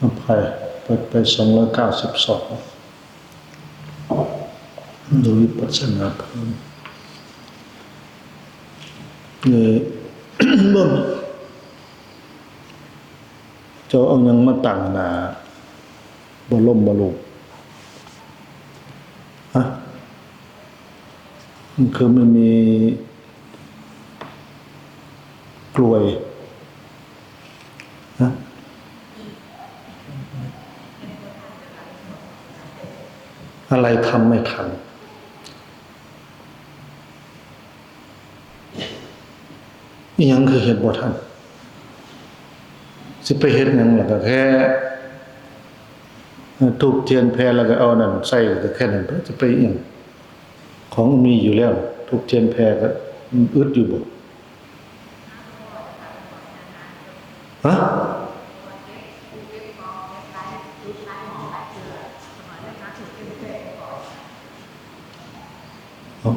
อภัยเปิดไปสองร้อยเก้าสิบสองดูวิปัสสนาเพิ่มเลยบ่มเจ้าเอายังมาตั้งหนาบ่ล่มบ่ลุกฮะมันคือไม่มีกลวย ฮะอะไรทำไม่ทันนี่ยังคือเหตุบ่ทันสิไปเฮ็ดหยังล่ะก็แค่ทูบเทียนแพรแล้วก็เอานั่นใส่ก็แค่นั้นเพิ่จะไปอีหยังของมีอยู่แล้วทูบเทียนแพรก็อึดอยู่บ่ฮะ เอา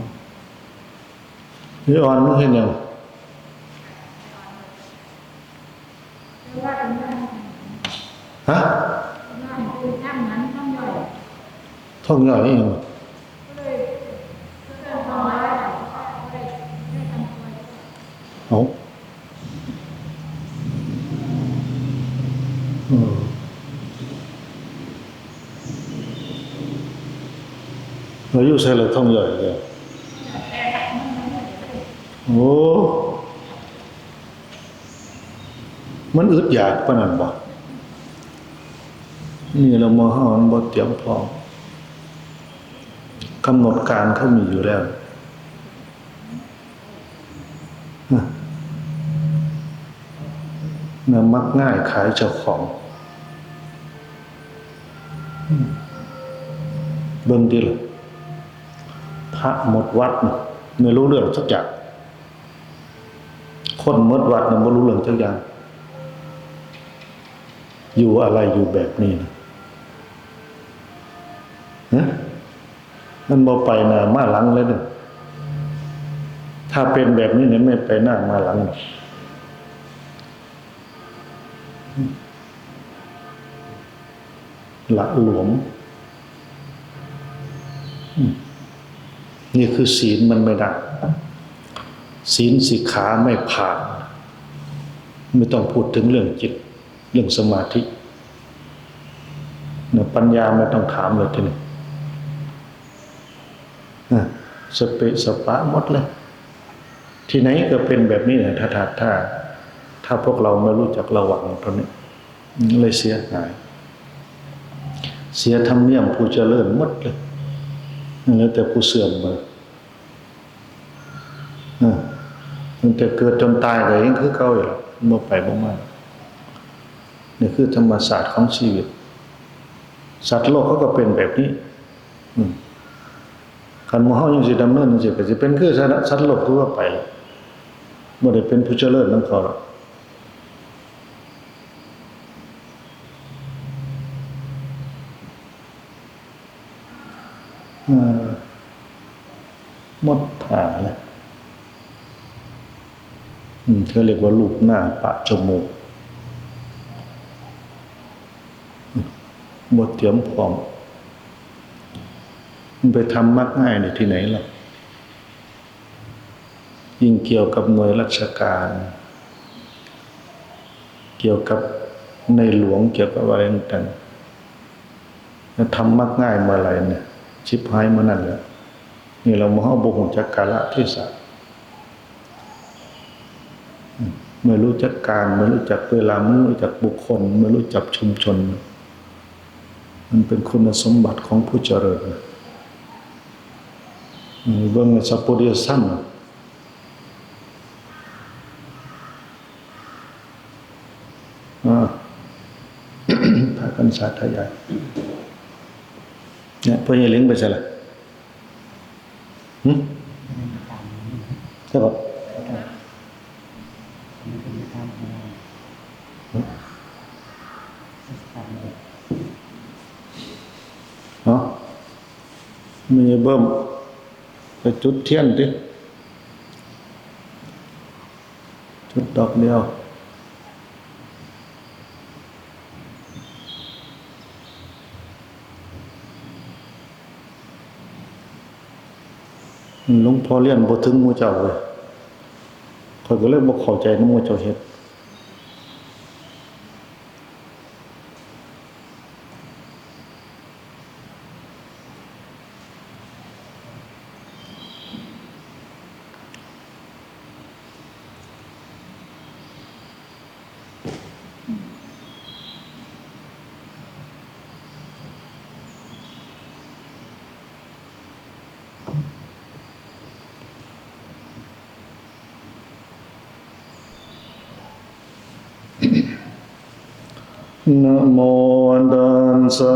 นี่อ่อนมึงเฮ็ดหยังฮะท่อ โอ้มันอึดอยากปานนั้นบ่นี่เรามาห้องบ่เตรียมพร้อมกำหนดการเขามีอยู่แล้วนะนะมักง่ายขายเจ้าของ เบิ่งดีเลยพระหมดวัดน่ะไม่รู้เรื่องสักอย่าง คนมดวัดน่ะไม่รู้เรื่องสักอย่าง อยู่อะไรอยู่แบบนี้นะฮะมันบ่ไปหน้ามาหลังเลยเนี่ยถ้าเป็นแบบนี้เนี่ยไม่ไปหน้ามาหลังหรอกละหลวม นี่คือศีลมันไม่ได้ ศีลสิกขาไม่ผ่าน ไม่ต้องพูดถึงเรื่องจิต เรื่องสมาธิเนี่ยปัญญาไม่ต้องถามเลยทีนี้สเปสปะหมดเลย ที่ไหนก็เป็นแบบนี้นะถ้าถ้าถ้าถ้าพวกเราไม่รู้จักระวังตรงนี้เลยเสียหาย เสียธรรมเนียมผู้เจริญหมดเลยแล้วแต่ผู้เสื่อมมาอ่ะตั้งแต่เกิดจนตายก็ยังคือเก่าอยู่แล้วบ่ไปบ่มานี่คือธรรมศาสตร์ของชีวิต สัตว์โลกเขาก็เป็นแบบนี้อืมคันหมู่เฮายังสิดำเนินจังซี่ก็สิเป็นคือสัตว์โลกทั่วไปบ่ได้เป็นผู้เจริญนำเขาหรอกเอ่อหมดผ่าแล้ว เขาเรียกว่ารูปหน้าปะจมูกบทเตรียมพร้อมมันไปทำมักง่ายในที่ไหนล่ะยิ่งเกี่ยวกับหน่วยราชการ เกี่ยวกับในหลวงเกี่ยวกับอะไรต่างๆทำมักง่ายเมื่อไรเนี่ยชิบหายเมื่อนั้นแหละนี่เรามาเข้าบุกจักกาละที่สะ เมื่อรู้จักการ เมื่อรู้จักเวลาเมื่อรู้จักบุคคล เมื่อรู้จักชุมชน มันเป็นคุณสมบัติของผู้เจริญเบื้องในสัพพุริยสัมอ่าพากันสาธยายเนี่ยพ่อใหญ่เลี้ยงไปใช่ละหืมใช่ปะ มีเบิ่มไปจุดเทียนดิจุดดอกเดียวลุงพอเรียนบทถึงมูเจ้าเลยคอยก็เลยบ่เข้าใจน้มูเจ้าเห็ุ นะโมตัสสะ